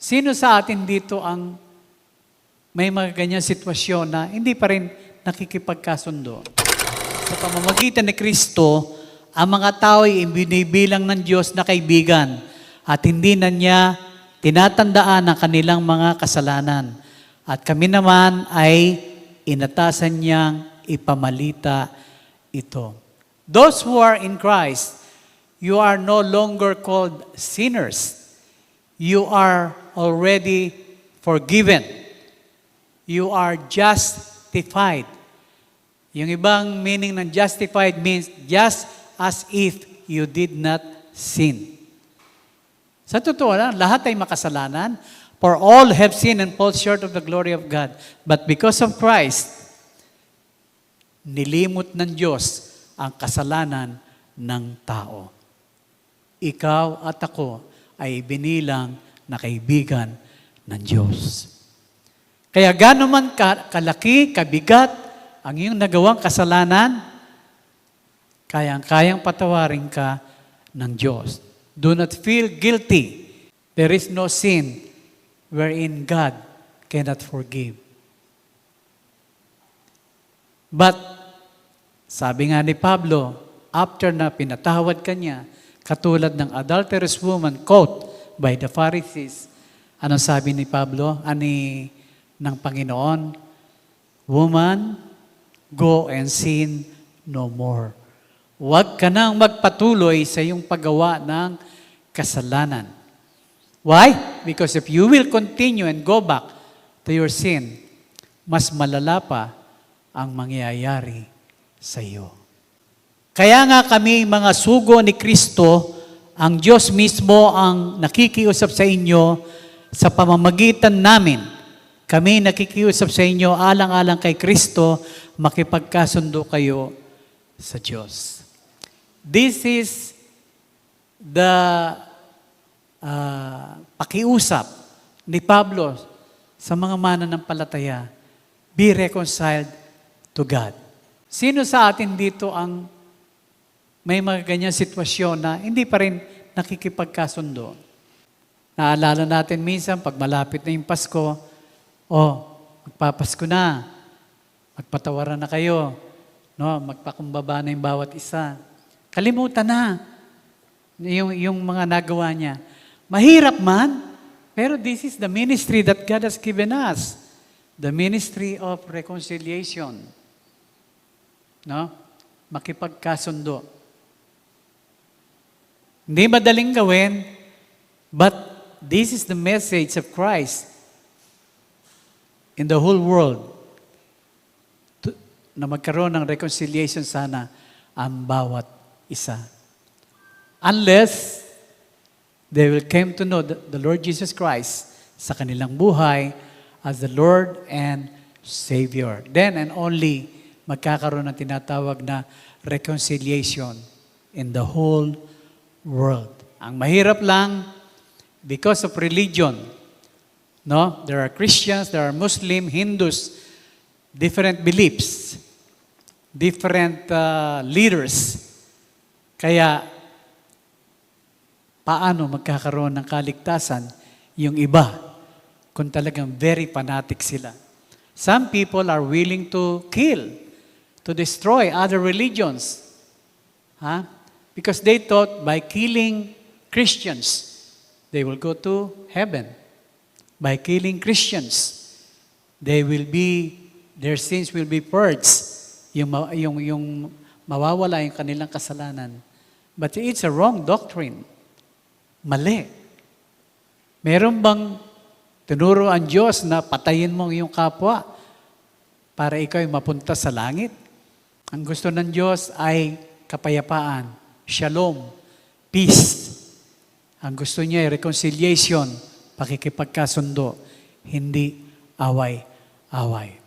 Sino sa atin dito ang may mga ganyan sitwasyon na hindi pa rin nakikipagkasundo? Sa pamamagitan ni Kristo, ang mga tao ay binibilang ng Diyos na kaibigan at hindi na niya tinatandaan ang kanilang mga kasalanan. At kami naman ay inatasan niyang ipamalita ito. Those who are in Christ, you are no longer called sinners. You are already forgiven. You are justified. Yung ibang meaning ng justified means just as if you did not sin. Sa totoo lang, lahat ay makasalanan. For all have sinned and fall short of the glory of God. But because of Christ, nilimot ng Diyos ang kasalanan ng tao. Ikaw at ako ay binilang na kaibigan ng Diyos. Kaya gano'n man ka- kalaki, kabigat ang iyong nagawang kasalanan, kayang-kayang patawarin ka ng Diyos. Do not feel guilty. There is no sin wherein God cannot forgive. But, sabi nga ni Pablo, after na pinatawad ka niya, katulad ng adulterous woman caught by the Pharisees, anong sabi ni Pablo, ani ng Panginoon? Woman, go and sin no more. Huwag ka nang magpatuloy sa iyong paggawa ng kasalanan. Why? Because if you will continue and go back to your sin, mas malala pa ang mangyayari sa iyo. Kaya nga kami mga sugo ni Kristo, ang Diyos mismo ang nakikiusap sa inyo sa pamamagitan namin. Kami nakikiusap sa inyo alang-alang kay Kristo, makipagkasundo kayo sa Diyos. This is the ah, pakiusap ni Pablo sa mga mananampalataya. Be reconciled to God. Sino sa atin dito ang may mga ganyan sitwasyon na hindi pa rin nakikipagkasundo? Naalala natin minsan, pag malapit na yung Pasko, oh, magpapasko na, magpatawaran na kayo, no? magpakumbaba na yung bawat isa. Kalimutan na yung, yung mga nagawa niya. Mahirap man, pero this is the ministry that God has given us. The ministry of reconciliation. No? Makipagkasundo. Hindi madaling gawin, but this is the message of Christ in the whole world to- na magkaroon ng reconciliation sana ang bawat isa. Unless they will come to know the, the Lord Jesus Christ sa kanilang buhay as the Lord and Savior. Then and only magkakaroon ng tinatawag na reconciliation in the whole world. Ang mahirap lang because of religion. No? There are Christians, there are Muslim, Hindus, different beliefs, different uh, leaders. Kaya paano magkakaroon ng kaligtasan yung iba kung talagang very fanatic sila. Some people are willing to kill, to destroy other religions. Huh? Because they thought by killing Christians, they will go to heaven. By killing Christians, they will be, their sins will be purged. Yung, yung, yung mawawala yung kanilang kasalanan. But it's a wrong doctrine. Mali. Meron bang tinuro ang Diyos na patayin mo iyong kapwa para ikaw ay mapunta sa langit? Ang gusto ng Diyos ay kapayapaan, shalom, peace. Ang gusto niya ay reconciliation, pakikipagkasundo, hindi away-away.